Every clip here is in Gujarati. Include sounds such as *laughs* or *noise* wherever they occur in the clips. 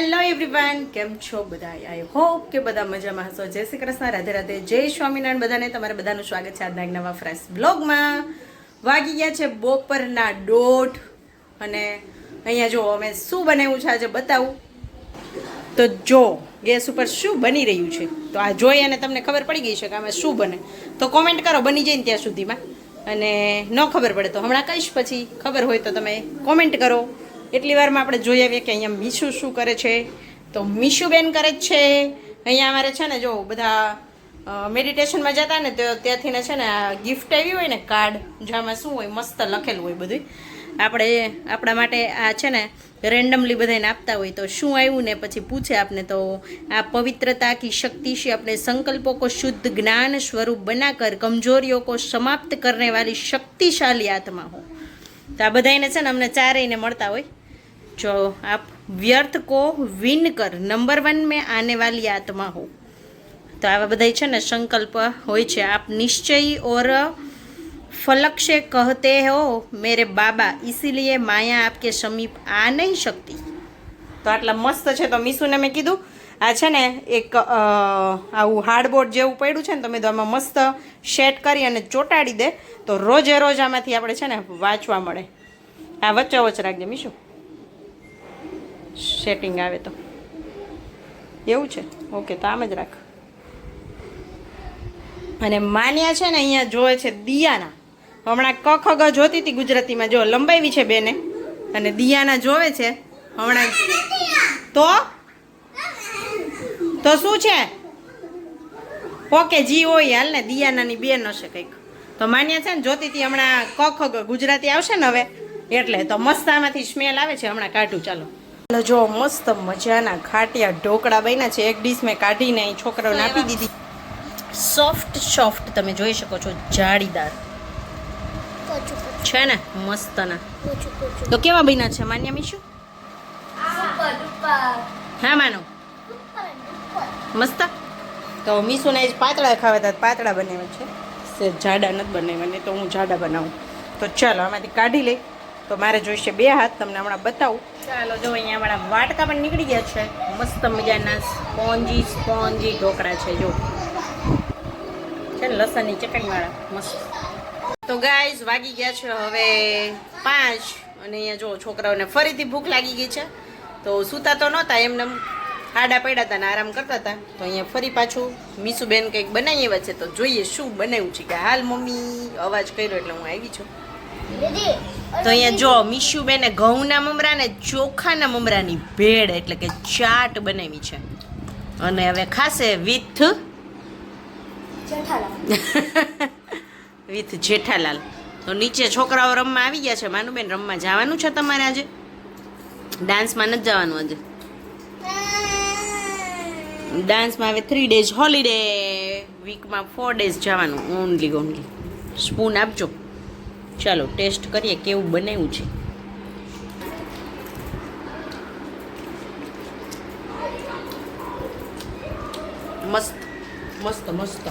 હેલો એવરીવન કેમ છો બધા? આઈ હોપ કે બધા મજામાં હશો. જય શ્રી કૃષ્ણ, રાધે રાધે. જય સ્વામિનારાયણ બધાને. તમારે બધાનું સ્વાગત છે આજના એક નવા ફ્રેશ બ્લોગમાં વાગી ગયા છે બપોરના દોઢ. અને અહીંયા જો અમે શું બનાવ્યું છે આજે બતાવું. તો જો, ગેસ ઉપર શું બની રહ્યું છે? તો આ જોઈ અને તમને ખબર પડી ગઈ છે કે અમે શું બને. તો કોમેન્ટ કરો, બની જાય ને ત્યાં સુધીમાં. અને ન ખબર પડે તો હમણાં કહીશ પછી. ખબર હોય તો તમે કોમેન્ટ કરો. કેટલી વારમાં આપણે જોઈ આવીએ કે અહીંયા મીશુ શું કરે છે. તો મીશુબેન કરે જ છે. અહીંયા અમારે છે ને જો બધા મેડિટેશનમાં જતા ને તો ત્યાંથીને છે ને ગિફ્ટ આવી હોય ને કાર્ડ જેમાં શું હોય, મસ્ત લખેલું હોય બધું આપણે આપણા માટે આ છે ને રેન્ડમલી બધાને આપતા હોય તો શું આવ્યું ને પછી પૂછે આપને તો આ પવિત્રતા કી શક્તિ છે આપણે સંકલ્પો કો શુદ્ધ જ્ઞાન સ્વરૂપ બના કર કમજોરીઓ કો સમાપ્ત કરને વાળી શક્તિશાળી આત્મા હો. તો આ બધાને છે ને અમને ચારેયને મળતા હોય. જો આપ વ્યર્થ કો વિન કર નંબર વન મેં આને વાલી આત્મા હો તો આવા બધા છે ને સંકલ્પ હોય છે આપ નિશ્ચય ઓર ફલક से कहते हो मेरे बाबा इसीलिए माया आपके समीप आ नहीं सकती તો આટલા મસ્ત છે તો મીસુને મેં કીધું આ છે ને એક અ, આવું હાર્ડબોર્ડ જેવું પડ્યું છે ને તમે તો આમાં મસ્ત સેટ કરી અને ચોંટાડી દે તો રોજે રોજ આમાંથી આપણે છે ને વાંચવા મળે આ વચ્ચે વચ્ચે રાખજે મીશુ સેટિંગ આવે તો. એવું છે? ઓકે, તો આમ જ રાખ. અને માન્યા છે ને અહીંયા જોવે છે દિયાના. હમણાં ક ખગ જોતી હતી ગુજરાતીમાં. જો લંબાવી છે બેને. અને દિયાના જોવે છે. હમણાં તો? તો શું છે? ઓકે, જી હોય હાલ ને. દિયાનાની બેન હશે કંઈક. તો માન્યા છે ને, જોતી હતી હમણાં ખગ ગુજરાતી આવશે ને હવે. એટલે તો મસ્ત આમાંથી સ્મેલ આવે છે. હમણાં કાઢું, ચાલો. ચાલો જો મસ્ત મજાના ખાટિયા ઢોકળા બન્યા છે. એક ડીશ મેં કાઢીને અહીં છોકરાઓને આપી દીધી. સોફ્ટ સોફ્ટ તમે જોઈ શકો છો જાળીદાર. છે ને? મસ્તના. તો કેવા બન્યા છે માન્યા મીશુ? હા માનો. મસ્ત? તો મીશુને પાતળા ખાવા હતા પાતળા બનાવ્યા છે. સે જાડા નથી બનાવ્યા નહીં તો હું જાડા બનાવું. તો ચાલો આમાંથી કાઢી લઈ. તો મારે જોઈશે બે હાથ, તમને હમણાં બતાવું. ચાલો, જો અહીંયા હમણાં વાટકા પણ નીકળી ગયા છે. મસ્ત મજાના સ્પોન્જી સ્પોન્જી ઢોકળા છે, જો. છે ને, લસણની ચટણીવાળા, મસ્ત. તો ગાઈઝ વાગી ગયા છે હવે પાંચ અને અહીંયા જો છોકરાઓને ફરીથી ભૂખ લાગી ગઈ છે. તો સૂતા તો નહોતા, એમને આડા પડ્યા હતા ને આરામ કરતા હતા. તો અહીંયા ફરી પાછું મીસુબેન કંઈક બનાવી એવા છે, તો જોઈએ શું બનાવ્યું છે કે હાલ મમ્મી અવાજ કર્યો એટલે હું આવી છું. તો અહીંયા જો મીશુબેને ઘઉંના મમરા ને ચોખાના મમરાની ભેળ એટલે કે ચાટ બનાવી છે. અને હવે ખાશે વિથ *laughs* વિથ જેઠાલાલ. તો નીચે છોકરાઓ રમવા આવી ગયા છે. માનુબેન રમવા જવાનું છે તમારે આજે? ડાન્સમાં નથી જવાનું આજે. ડાન્સમાં હવે થ્રી ડેઝ હોલિડે વીકમાં ફોર ડેઝ જવાનું. ઓનલી ઓનલી સ્પૂન આપજો. ચાલો, ટેસ્ટ કરીએ કેવું બનાવ્યું છે. મસ્ત મસ્ત મસ્ત.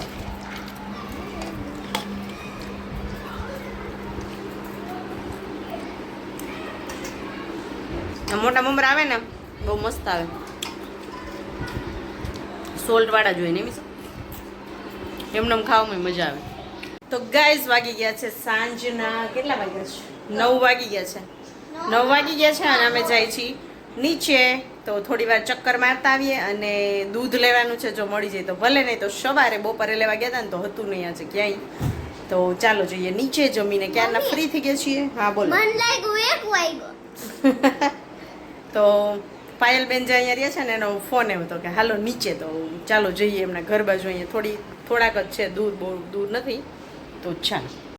મોટા મમરા આવે ને, બહુ મસ્ત આવે. સોલ્ટ વાળા જોઈએ ને એમ એમને ખાવામાં મજા આવે. તો ગાઈઝ વાગી ગયા છે સાંજના કેટલા વાગ્યા છે? નવ વાગી ગયા છે. નવ વાગી ગયા છે અને અમે જાય છીએ નીચે. તો થોડી વાર ચક્કર મારતા આવીએ અને દૂધ લેવાનું છે જો મળી જાય તો ભલે નહીં તો સવારે બપોરે લેવા ગયા હતા ને તો હતું નહીં આજે ક્યાંય. તો ચાલો જોઈએ નીચે જમીને. ક્યારના ફ્રી થઈ ગયા છીએ? હા બોલો. *laughs* તો પાયલબેન જે અહીંયા રહ્યા છે ને એનો ફોન એવો હતો કે હાલો નીચે તો ચાલો જઈએ એમના ઘર બાજુ અહીંયા. થોડી થોડાક જ છે દૂર બહુ દૂર નથી. તો ચાલો